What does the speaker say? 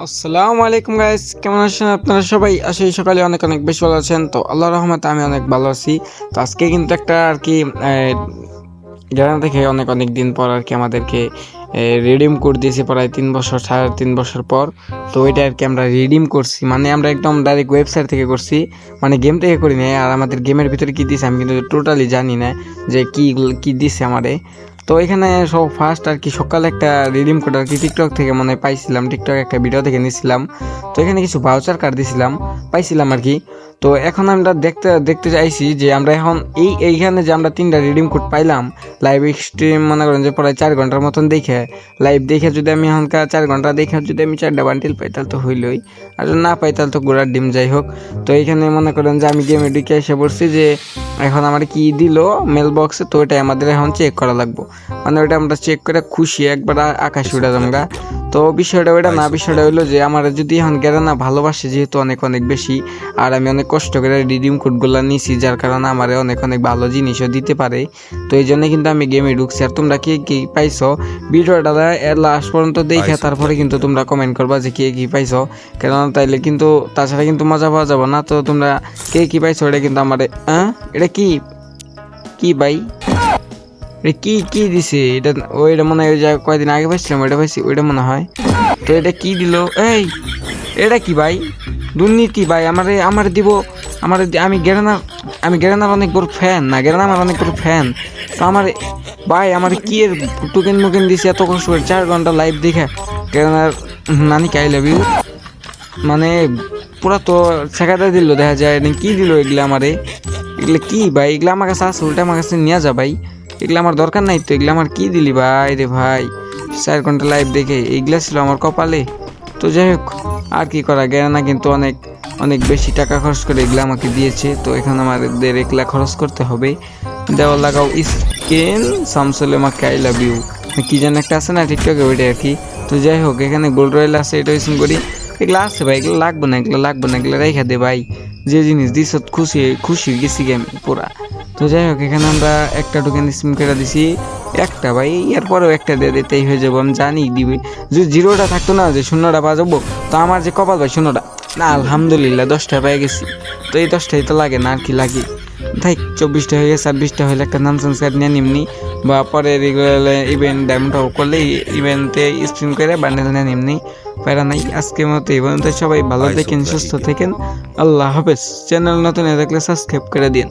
আসসালামু আলাইকুম গাইস কেমন আছেন আপনারা সবাই? আসে সকালে অনেক অনেক বেশি ভালো আছেন। তো আল্লাহ রহমতে আমি অনেক ভালো আছি। তো আজকে কিন্তু একটা আর কি গ্রাম থেকে অনেক অনেক দিন পর আর কি আমাদেরকে রিডিম কোড দিয়েছে প্রায় তিন বছর, সাড়ে তিন বছর পর। তো ওইটা আর কি আমরা রিডিম করছি। মানে আমরা একদম ডাইরেক্ট ওয়েবসাইট থেকে করছি। মানে গেম থেকে করি নাই। আর আমাদের গেমের ভিতরে কী দিয়েছে আমি কিন্তু টোটালি জানি না যে কী কী দিছে আমারে। তো এখানে সব ফার্স্ট আর কি সকালে একটা রিডিম কোড আর কি টিকটক থেকে মানে পাইছিলাম। টিকটক একটা ভিডিও দেখে নিয়েছিলাম তো এখানে কিছু ভাউচার কার্ড দিছিলাম। পাইছিলাম আর কি। তো এখন আমরা দেখতে দেখতে চাইছি যে আমরা এখন এই এইখানে যে আমরা তিনটা রিডিম কোড পাইলাম লাইভ স্ট্রিম মনে করেন যে প্রায় চার ঘণ্টার মতন দেখে লাইভ দেখে যদি আমি এখনকার চার ঘণ্টা দেখে যদি আমি চারটা বান্ডিল পাই তাহলে তো হইলই। আর যদি না পাই তাহলে তো গোড়ার ডিম যাই হোক। তো এইখানে মনে করেন যে আমি গেমে ঢুকে এসে পড়ছি যে এখন আমার কি দিল মেল বক্সে তো ওইটাই আমাদের এখন চেক করা লাগবো। মানে ওইটা আমরা চেক করে খুশি একবার আকাশ উড়া জমগা তো বিষয়টা ওইটা না বিষয়টা হইল যে আমার যদি এখন গেরা না ভালোবাসে যেহেতু অনেক অনেক বেশি আর আমি অনেক কষ্ট করে রিডিম কোডগুলো নিছি যার কারণে আমার অনেক অনেক ভালো জিনিসও দিতে পারে। তো এই জন্য কিন্তু আমি গেমে ঢুকছি। আর তোমরা কে কি পাইছো? ভিডিওটা এর লাস্ট পর্যন্ত দেখে তারপরে কিন্তু তোমরা কমেন্ট করবা যে কে কি পাইছো। কেননা তাইলে কিন্তু তাছাড়া কিন্তু মজা পাওয়া যাবে না। তো তোমরা কে কি পাইছো এটা কিন্তু আমার হ্যাঁ এটা কি? কি ভাই? এটা কি কি দিছে? এটা ওইটা মনে হয় ওই যা কয়দিন আগে পাইছিলাম ওইটা পাইছি ওইটা মনে হয়। তো এটা কি দিল? এই এটা কি ভাই? দুর্নীতি ভাই, আমার আমার দিব, আমার আমি গেরানার আমি গেরানার অনেক বড় ফ্যান না, গেরানা আমার অনেক বড় ফ্যান তো আমার, ভাই, আমার কি এর টুকেন মুকেন দিছে এত কষ্ট করে চার ঘণ্টা লাইভ দেখে। গেরানার নানি কাই লাভ ইউ মানে পুরা তো শেখাতে দিল, দেখা যায় কি দিল এগুলো আমারে? এগুলো কি ভাই? এগুলো আমার কাছে আছে, উল্টা আমার কাছে নিয়ে যা ভাই। এগুলো আমার দরকার নাই তো, এগুলো আমার কি দিলি ভাই রে ভাই? চার ঘণ্টা লাইভ দেখে এইগুলা ছিল আমার কপালে। তো যাই হোক। আর কি করা? গেল না কিন্তু অনেক অনেক বেশি টাকা খরচ করে এগুলো আমাকে দিয়েছে, তো এখানে আমাদের একলা খরচ করতে হবে। দেওয়া লাগাও, স্কিন সামসলে আমাকে আই লাভ ইউ। কি যেন একটা আছে না টিকটকে ওইটা আর কি। তো যাই হোক, এখানে গোল্ড রয়েল আছে, এটা ইসিন করি। এগুলো আছে ভাই, এগুলো লাগবে না, এগুলো লাগবে না, এগুলো রেখা দে ভাই। যে জিনিস দিস খুশি খুশি গেছি গেম পুরা। তো যাই হোক এখানে আমরা একটা টোকেন স্পিন করে দিছি। একটা ভাই এরপরেও একটা দিয়ে দিতেই হয়ে যাব আমি জানি দিবে। যদি জিরোটা থাকতো না যে শূন্যটা বাজাবো তো আমার যে কপাল ভাই শূন্যটা না আলহামদুলিল্লাহ দশটা পেয়ে গেছি। তো এই দশটাই তো লাগে না আর কি লাগে? তাই চব্বিশটা হয়ে গেছে ছাব্বিশটা হলে একটা নাম সংস্কার নিয়ে নিমনি। বা পরে রেগুলার ইভেন্ট ডায়মন্ড করলে ইভেন্টে স্পিন করে বান্ডেল নিয়ে নিমনি। প্যারা নাই আজকের মতো এই পর্যন্ত সবাই ভালো থাকেন সুস্থ থাকেন। আল্লাহ হাফেজ। চ্যানেল নতুন থাকলে সাবস্ক্রাইব করে দিন।